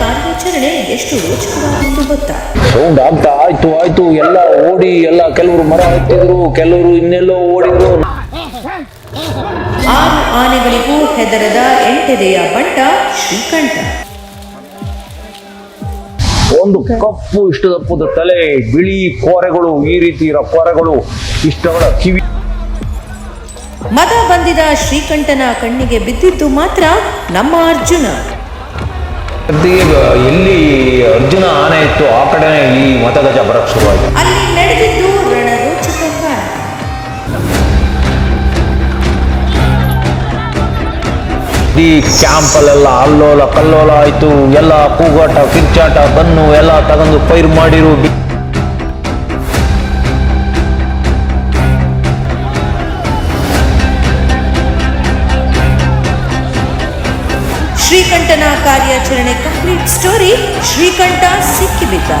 ಕಾರ್ಯಾಚರಣೆ ಎಷ್ಟು ರೋಚಕವಾಗಿತ್ತು ಗೊತ್ತಾ? ಸೌಂಡ್ ಆಗ್ತಾ ಆಯ್ತು ಆಯ್ತು. ಎಲ್ಲ ಓಡಿ ಎಲ್ಲ ಕೆಲವರು ಮರ ಹತ್ತಿದ್ರು ಕೆಲವರು ಇನ್ನೆಲ್ಲೋ ಓಡಿದ್ರು. ಆರು ಆನೆಗಳಿಗೂ ಹೆದರದ ಎಂಟೆದೆಯ ಬಂಟ ಶ್ರೀಕಂಠ. ಒಂದು ಕಪ್ಪು ಇಷ್ಟದಪ್ಪದ ತಲೆ ಬಿಳಿ ಕೋರೆಗಳು ಈ ರೀತಿ ಇರೋ ಕೋರೆಗಳು ಇಷ್ಟಗಳ ಕಿವಿ. ಮದ ಬಂದಿದ ಶ್ರೀಕಂಠನ ಕಣ್ಣಿಗೆ ಬಿದ್ದಿದ್ದು ಮಾತ್ರ ನಮ್ಮ ಅರ್ಜುನ. ಎಲ್ಲಿ ಅರ್ಜುನ ಆನೆ ಇತ್ತು ಆ ಕಡೆ ಈ ಮತಗಜ ಬರಕ್ ಶುರುವಾಯಿತು. ಅಲ್ಲಿ ನಡೆದಿದ್ದು ಇಡೀ ಈ ಕ್ಯಾಂಪಲ್ಲೆಲ್ಲ ಅಲ್ಲೋಲ ಕಲ್ಲೋಲ ಆಯಿತು ಎಲ್ಲ ಕೂಗಾಟ ಕಿರ್ಚಾಟ ಬನ್ನು ಎಲ್ಲ ತಗೊಂಡು ಪೈರ್ ಮಾಡಿರು. ಶ್ರೀಕಂಠನ ಕಾರ್ಯಾಚರಣೆ ಕಂಪ್ಲೀಟ್ ಸ್ಟೋರಿ ಶ್ರೀಕಂಠ ಸಿಕ್ಕಿಬಿದ್ದ.